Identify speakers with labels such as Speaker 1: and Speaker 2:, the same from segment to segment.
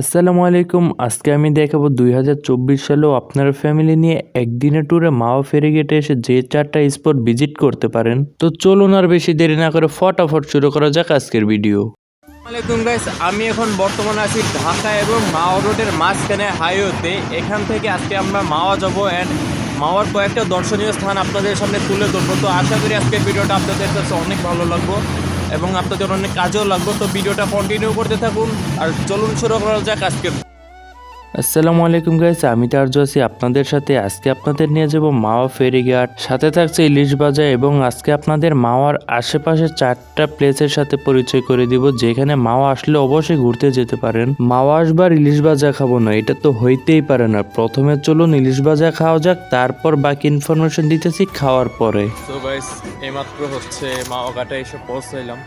Speaker 1: আসসালামু আলাইকুম। আজকে আমি দেখাবো দুই হাজার চব্বিশ সালেও আপনার ফ্যামিলি নিয়ে একদিনে ট্যুরে মাও ফেরিগেটে এসে যে চারটা স্পট ভিজিট করতে পারেন। তো চলুন আর বেশি দেরি না করে ফটাফট শুরু করা যাক আজকের ভিডিও
Speaker 2: আসসালামাইকুম গাইস আমি এখন বর্তমানে আছি ঢাকা এবং মাওয়া রোডের মাঝখানে হাইওয়েতে এখান থেকে আজকে আমরা মাওয়া যাব অ্যান্ড মাওয়ার কয়েকটা দর্শনীয় স্থান আপনাদের সামনে তুলে ধরবো। তো আশা করি আজকের ভিডিওটা আপনাদের কাছে অনেক ভালো লাগবে। এবং আপনাদের অনেক কাজেও লাগবে, তো ভিডিওটা কন্টিনিউ করতে থাকুন। আর চলুন শুরু করা যাক আজকের।
Speaker 1: আসসালামু আলাইকুম গাইস আমি তার্জ আছি আপনাদের সাথে। আজকে আপনাদের নিয়ে যাব মাওয়া ফেরিঘাট সাথে থাকছে ইলিশ বাজার এবং আজকে আপনাদের মাওয়ার আশেপাশে চারটা প্লেসের সাথে পরিচয় করে দিব, যেখানে মাওয়া আসলে অবশ্যই ঘুরতে যেতে পারেন। মাওয়া আসবার ইলিশ ভাজা খাব না, এটা তো হইতেই পারে না। প্রথমে চলুন ইলিশ ভাজা খাওয়া যাক, তারপর বাকি ইনফরমেশন দিতেছি খাওয়ার পরে।
Speaker 2: তো গাইস এইমাত্র হচ্ছে মাওয়া ঘাটে এসে পৌঁছাইলাম।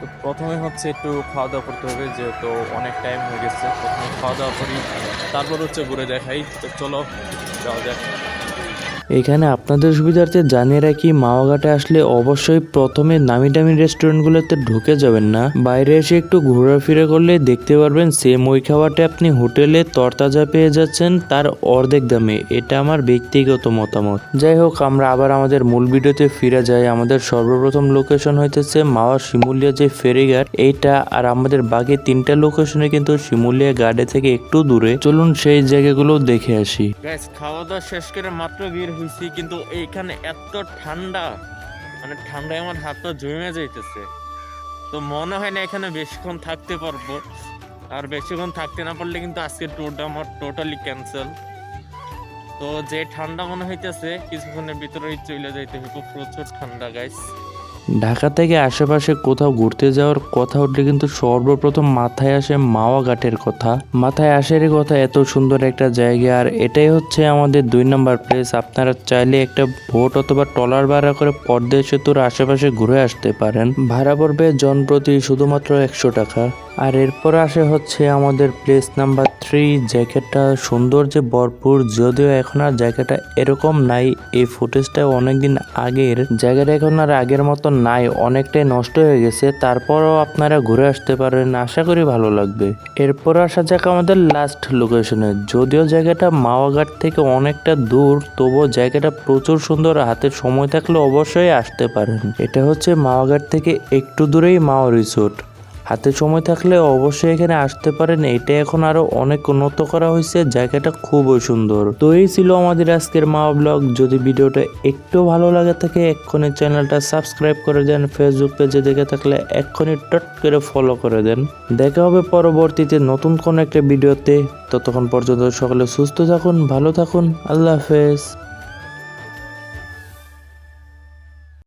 Speaker 2: তো প্রথমে হচ্ছে একটু খাওয়া দাওয়া করতে হবে, যেহেতু অনেক টাইম হয়ে গেছে। প্রথমে খাওয়া দাওয়া করি, তারপর হচ্ছে ঘুরে দেখাই। তো চলো, যাওয়া যাক।
Speaker 1: এখানে আপনাদের সুবিধার্থে জানিয়ে রাখি, মাওয়াঘাটে আসলে অবশ্যই প্রথমে নামি দামি রেস্টুরেন্টগুলোতে ঢুকে যাবেন না। বাইরে এসে একটু ঘোরাফেরা করলে দেখতে পারবেন সেম ওই খাবারটা আপনি হোটেলে তরতাজা পেয়ে যাচ্ছেন, তার অর্ধেক দামে। এটা আমার ব্যক্তিগত মতামত। যাই হোক, আমরা আবার আমাদের মূল ভিডিওতে ফিরে যাই। আমাদের সর্বপ্রথম লোকেশন হইতেছে মাওয়া শিমুলিয়া যে ফেরিঘাট। এইটা আর আমাদের বাকি তিনটা লোকেশনে কিন্তু শিমুলিয়া গাড়ি থেকে একটু দূরে। চলুন সেই জায়গাগুলো দেখে আসি।
Speaker 2: খাওয়া দাওয়া শেষ করে মাত্র হয়েছি কিন্তু এইখানে এত ঠান্ডা মানে ঠান্ডায় আমার হাতটা জমে যাইতেছে। তো মনে হয় না এখানে বেশিক্ষণ থাকতে পারব। আর বেশিক্ষণ থাকতে না পারলে কিন্তু আজকে ট্যুরটা আমার টোটালি ক্যান্সেল তো যে ঠান্ডা মনে হইতেছে, কিছুক্ষণের ভিতরে চলে যাইতে হবে প্রচুর ঠান্ডা গাইস
Speaker 1: ঢাকা থেকে আশেপাশে কোথাও ঘুরতে যাওয়ার কথা উঠলে কিন্তু সর্বপ্রথম মাথায় আসে মাওয়া ঘাটের কথা। মাথায় আসার কথা এত সুন্দর একটা জায়গা। আর এটাই হচ্ছে আমাদের দুই নম্বর প্লেস আপনারা চাইলে একটা ভোট অথবা ট্রলার ভাড়া করে পর্দা সেতুর আশেপাশে ঘুরে আসতে পারেন। ভাড়া পড়বে জনপ্রতি শুধুমাত্র একশো টাকা। আর এরপর আসে হচ্ছে আমাদের প্লেস নাম্বার থ্রি জায়গাটা সৌন্দর্যে ভরপুর, যদিও এখন আর জায়গাটা এরকম নাই। এই ফুটেজটা অনেকদিন আগের। জায়গাটা এখন আর আগের মতো নাই, অনেকটাই নষ্ট হয়ে গেছে, তারপরও আপনারা ঘুরে আসতে পারেন, আশা করি ভালো লাগবে। এরপর আসা যাক আমাদের লাস্ট লোকেশনে যদিও জায়গাটা মাওয়াঘাট থেকে অনেকটা দূর, তবুও জায়গাটা প্রচুর সুন্দর, হাতে সময় থাকলে অবশ্যই আসতে পারেন। এটা হচ্ছে মাওয়াঘাট থেকে একটু দূরেই মাওয়া রিসোর্ট হাতে সময় থাকলে অবশ্যই এখানে আসতে পারেন। এটা এখন আরও অনেক উন্নত করা হয়েছে। জায়গাটা খুবই সুন্দর। তো এই ছিল আমাদের আজকের মা ব্লগ। যদি ভিডিওটা একটু ভালো লাগে থাকে, এক্ষুনি চ্যানেলটা সাবস্ক্রাইব করে দেন। ফেসবুক পেজে দেখে থাকলে এক্ষুনি টট করে ফলো করে দেন। দেখা হবে পরবর্তীতে নতুন কোন একটা ভিডিওতে। ততক্ষণ পর্যন্ত সকলে সুস্থ থাকুন, ভালো থাকুন। আল্লাহ হাফেজ।